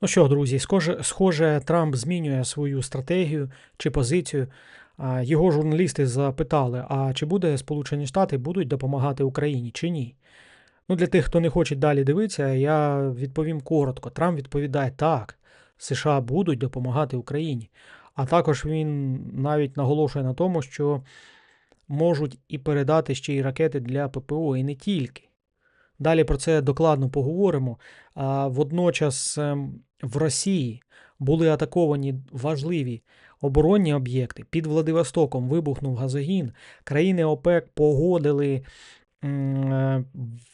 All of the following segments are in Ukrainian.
Ну що, друзі, схоже, схоже, Трамп змінює свою стратегію чи позицію. Його журналісти запитали, а чи буде Сполучені Штати будуть допомагати Україні чи ні? Ну, Для тих, хто не хоче далі дивитися, я відповім коротко. Трамп відповідає так, США будуть допомагати Україні. А також він навіть наголошує на тому, що можуть і передати ще й ракети для ППО, і не тільки. Далі про це докладно поговоримо. А Водночас ем, в Росії були атаковані важливі оборонні об'єкти. Під Владивостоком вибухнув газогін. Країни ОПЕК погодили е,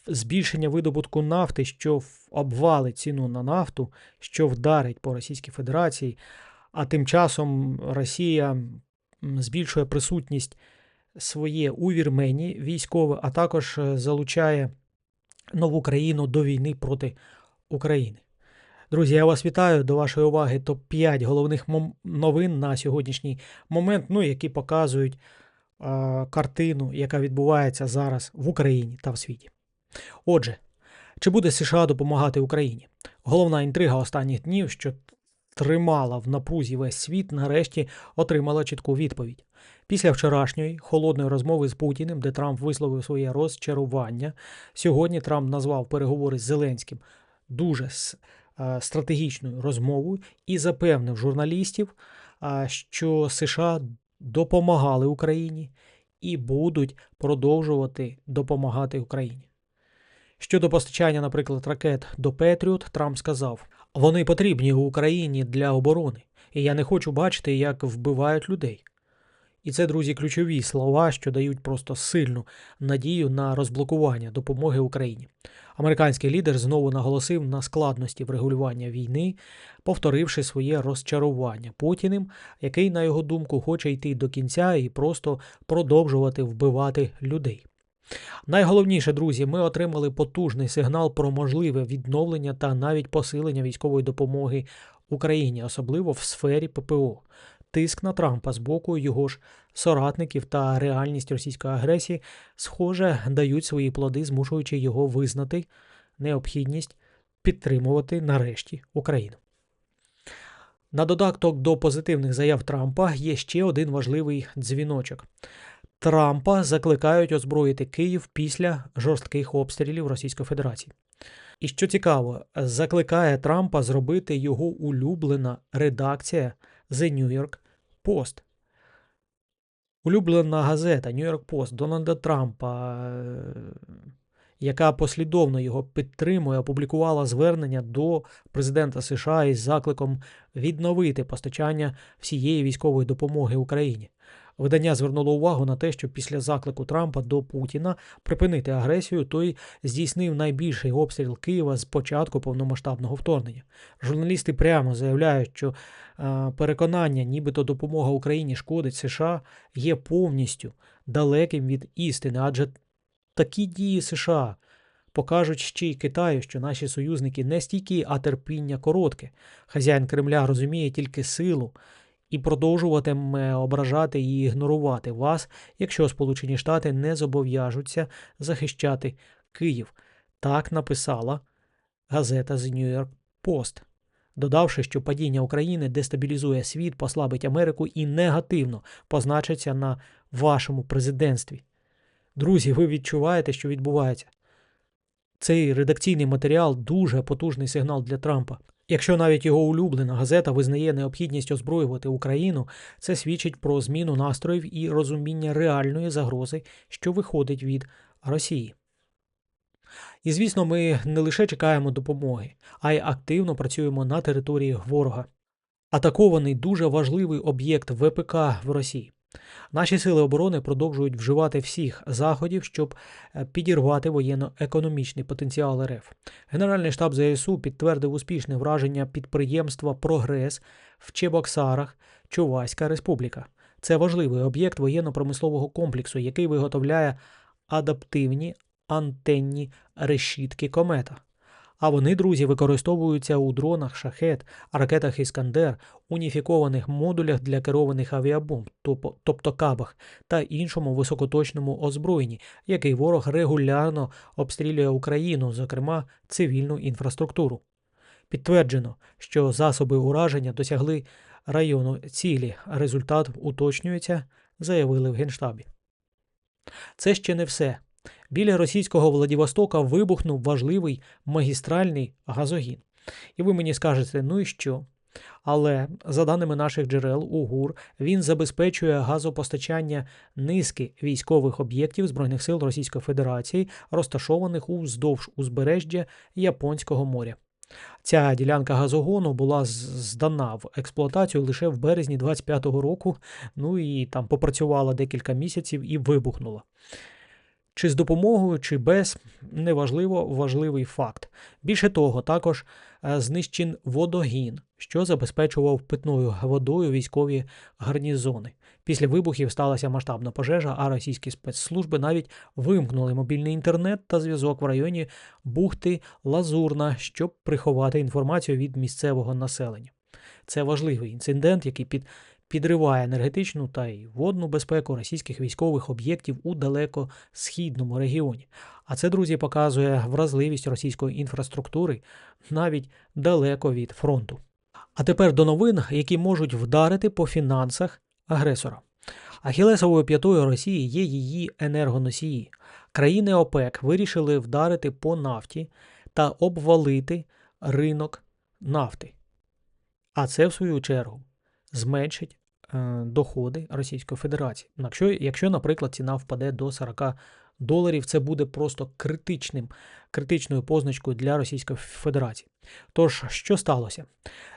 збільшення видобутку нафти, що обвалить ціну на нафту, що вдарить по Російській Федерації. А тим часом Росія збільшує присутність своє у Вірменії військове, а також е, залучає нову країну до війни проти України. Друзі, я вас вітаю до вашої уваги топ-5 головних новин на сьогоднішній момент, ну, які показують е, картину, яка відбувається зараз в Україні та в світі. Отже, чи буде США допомагати Україні? Головна інтрига останніх днів, що тримала в напрузі весь світ, нарешті отримала чітку відповідь. Після вчорашньої холодної розмови з Путіним, де Трамп висловив своє розчарування, сьогодні Трамп назвав переговори з Зеленським дуже е, стратегічною розмовою і запевнив журналістів, що США допомагали Україні і будуть продовжувати допомагати Україні. Щодо постачання, наприклад, ракет до Петріот, Трамп сказав: вони потрібні Україні для оборони, і я не хочу бачити, як вбивають людей. І це, друзі, ключові слова, що дають просто сильну надію на розблокування допомоги Україні. Американський лідер знову наголосив на складності врегулювання війни, повторивши своє розчарування Путіним, який, на його думку, хоче йти до кінця і просто продовжувати вбивати людей. Найголовніше, друзі, ми отримали потужний сигнал про можливе відновлення та навіть посилення військової допомоги Україні, особливо в сфері ППО. Тиск на Трампа з боку його ж соратників та реальність російської агресії, схоже, дають свої плоди, змушуючи його визнати необхідність підтримувати нарешті Україну. На додаток до позитивних заяв Трампа є ще один важливий дзвіночок. Трампа закликають озброїти Київ після жорстких обстрілів Російської Федерації. І що цікаво, закликає Трампа зробити його улюблена редакція The New York Post. Улюблена газета New York Post Дональда Трампа, е, яка послідовно його підтримує, опублікувала звернення до президента США із закликом відновити постачання всієї військової допомоги Україні. Видання звернуло увагу на те, що після заклику Трампа до Путіна припинити агресію, той здійснив найбільший обстріл Києва з початку повномасштабного вторгнення. Журналісти прямо заявляють, що е, переконання, нібито допомога Україні шкодить США, є повністю далеким від істини, адже такі дії США. Покажуть ще й Китаю, що наші союзники не стійкі, а терпіння коротке. Хазяїн Кремля розуміє тільки силу і продовжуватиме ображати і ігнорувати вас, якщо Сполучені Штати не зобов'яжуться захищати Київ. Так написала газета The New York Post, додавши, що падіння України дестабілізує світ, послабить Америку і негативно позначиться на вашому президентстві. Друзі, ви відчуваєте, що відбувається. Цей редакційний матеріал дуже потужний сигнал для Трампа. Якщо навіть його улюблена газета визнає необхідність озброювати Україну, це свідчить про зміну настроїв і розуміння реальної загрози, що виходить від Росії. І звісно, ми не лише чекаємо допомоги, а й активно працюємо на території ворога. Атакований дуже важливий об'єкт ВПК в Росії. Наші сили оборони продовжують вживати всіх заходів, щоб е, підірвати воєнно-економічний потенціал РФ. Генеральний штаб ЗСУ підтвердив успішне враження підприємства Прогрес в Чебоксарах, Чуваська Республіка. Це важливий об'єкт воєнно-промислового комплексу, який виготовляє адаптивні антенні решітки комета. А вони, друзі, використовуються у дронах шахет, ракетах Іскандер, уніфікованих модулях для керованих авіабомб, тобто кабах, та іншому високоточному озброєнні, який ворог регулярно обстрілює Україну, зокрема цивільну інфраструктуру. Підтверджено, що засоби ураження досягли району цілі. Результат уточнюється, заявили в Генштабі. Це ще не все. Біля російського Владивостока вибухнув важливий магістральний газогін. І ви мені скажете, ну і що? Але, за даними наших джерел, УГУР, він забезпечує газопостачання низки військових об'єктів Збройних сил Російської Федерації, розташованих уздовж узбережжя Японського моря. Ця ділянка газогону була здана в експлуатацію лише в березні 25-го року, ну і там попрацювала декілька місяців і вибухнула. Чи з допомогою, чи без, неважливо, важливий факт. Більше того, також е, знищен водогін, що забезпечував питною водою військові гарнізони. Після вибухів сталася масштабна пожежа, а російські спецслужби навіть вимкнули мобільний інтернет та зв'язок в районі бухти Лазурна, щоб приховати інформацію від місцевого населення. Це важливий інцидент, який під, підриває енергетичну та й водну безпеку російських військових об'єктів у далеко-східному регіоні. А це, друзі, показує вразливість російської інфраструктури навіть далеко від фронту. А тепер до новин, які можуть вдарити по фінансах агресора. Ахілесовою п'ятою Росії є її енергоносії. Країни ОПЕК вирішили вдарити по нафті та обвалити ринок нафти. А це, в свою чергу, зменшить доходи Російської Федерації. Якщо, якщо, наприклад, ціна впаде до 40 доларів, це буде просто критичним, критичною позначкою для Російської Федерації. Тож, що сталося?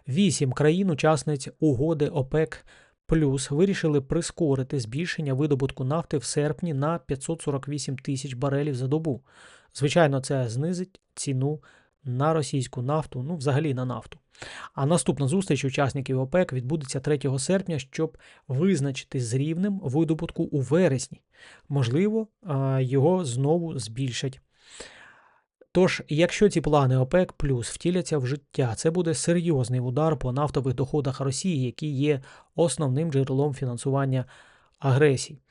Вісім країн-учасниць угоди ОПЕК плюс вирішили прискорити збільшення видобутку нафти в серпні на 548 тисяч барелів за добу. Звичайно, це знизить ціну на російську нафту, ну взагалі на нафту. А наступна зустріч учасників ОПЕК відбудеться 3 серпня, щоб визначити з рівнем видобутку у вересні. Можливо, його знову збільшать. Тож, якщо ці плани ОПЕК плюс втіляться в життя, це буде серйозний удар по нафтових доходах Росії, які є основним джерелом фінансування агресії.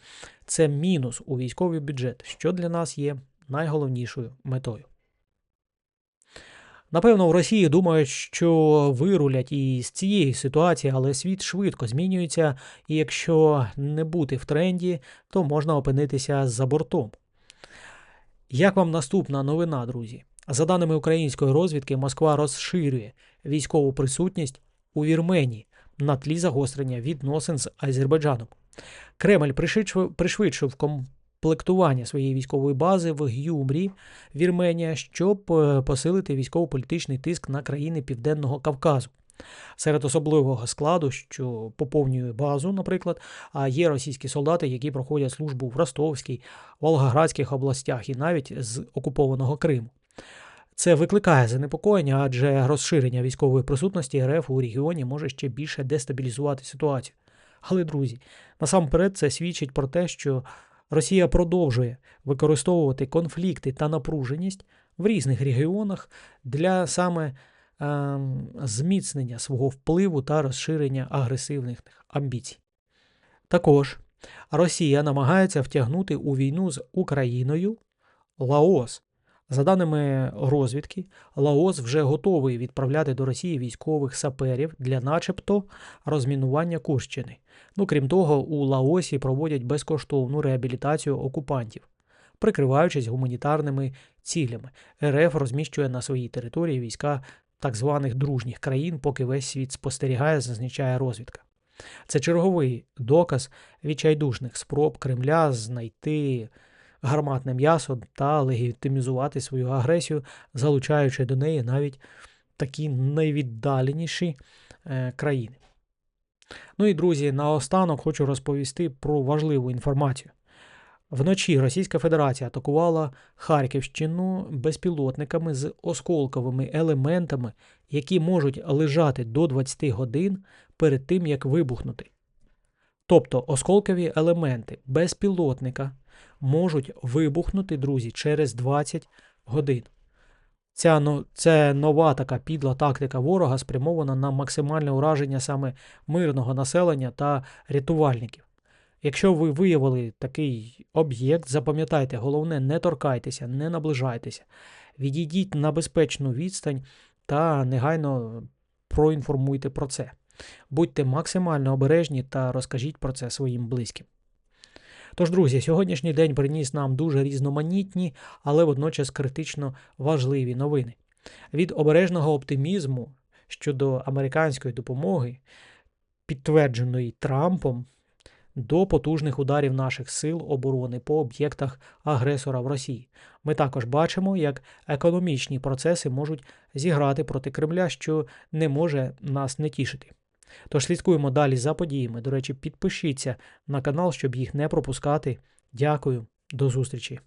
Це мінус у військовий бюджет, що для нас є найголовнішою метою. Напевно, в Росії думають, що вирулять і з цієї ситуації, але світ швидко змінюється, і якщо не бути в тренді, то можна опинитися за бортом. Як вам наступна новина, друзі? За даними української розвідки, Москва розширює військову присутність у Вірменії на тлі загострення відносин з Азербайджаном. Кремль пришвидшив- комплектування своєї військової бази в Гюмрі, Вірменія, щоб е, посилити військово-політичний тиск на країни Південного Кавказу. Серед особливого складу, що поповнює базу, наприклад, а є російські солдати, які проходять службу в Ростовській, Волгоградських областях і навіть з окупованого Криму. Це викликає занепокоєння, адже розширення військової присутності РФ у регіоні може ще більше дестабілізувати ситуацію. Але, друзі, насамперед це свідчить про те, що Росія продовжує використовувати конфлікти та напруженість в різних регіонах для саме е, зміцнення свого впливу та розширення агресивних амбіцій. Також Росія намагається втягнути у війну з Україною Лаос. За даними розвідки, Лаос вже готовий відправляти до Росії військових саперів для начебто розмінування Курщини. Ну, крім того, у Лаосі проводять безкоштовну реабілітацію окупантів, прикриваючись гуманітарними цілями. РФ розміщує на своїй території війська так званих дружніх країн, поки весь світ спостерігає, зазначає розвідка. Це черговий доказ відчайдушних спроб Кремля знайти гарматне м'ясо та легітимізувати свою агресію, залучаючи до неї навіть такі найвіддаленіші е, країни. Ну і друзі, наостанок хочу розповісти про важливу інформацію. Вночі Російська Федерація атакувала Харківщину безпілотниками з осколковими елементами, які можуть лежати до 20 годин перед тим, як вибухнути. Тобто осколкові елементи безпілотника можуть вибухнути, друзі, через 20 годин. Ця, ну, це нова така підла тактика ворога спрямована на максимальне ураження саме мирного населення та рятувальників. Якщо ви виявили такий об'єкт, запам'ятайте, головне, не торкайтеся, не наближайтеся. Відійдіть на безпечну відстань та негайно проінформуйте про це. Будьте максимально обережні та розкажіть про це своїм близьким. Тож, друзі, сьогоднішній день приніс нам дуже різноманітні, але водночас критично важливі новини. Від обережного оптимізму щодо американської допомоги, підтвердженої Трампом, до потужних ударів наших сил оборони по об'єктах агресора в Росії. Ми також бачимо, як економічні процеси можуть зіграти проти Кремля, що не може нас не тішити. Тож слідкуємо далі за подіями. До речі, підпишіться на канал, щоб їх не пропускати. Дякую, до зустрічі!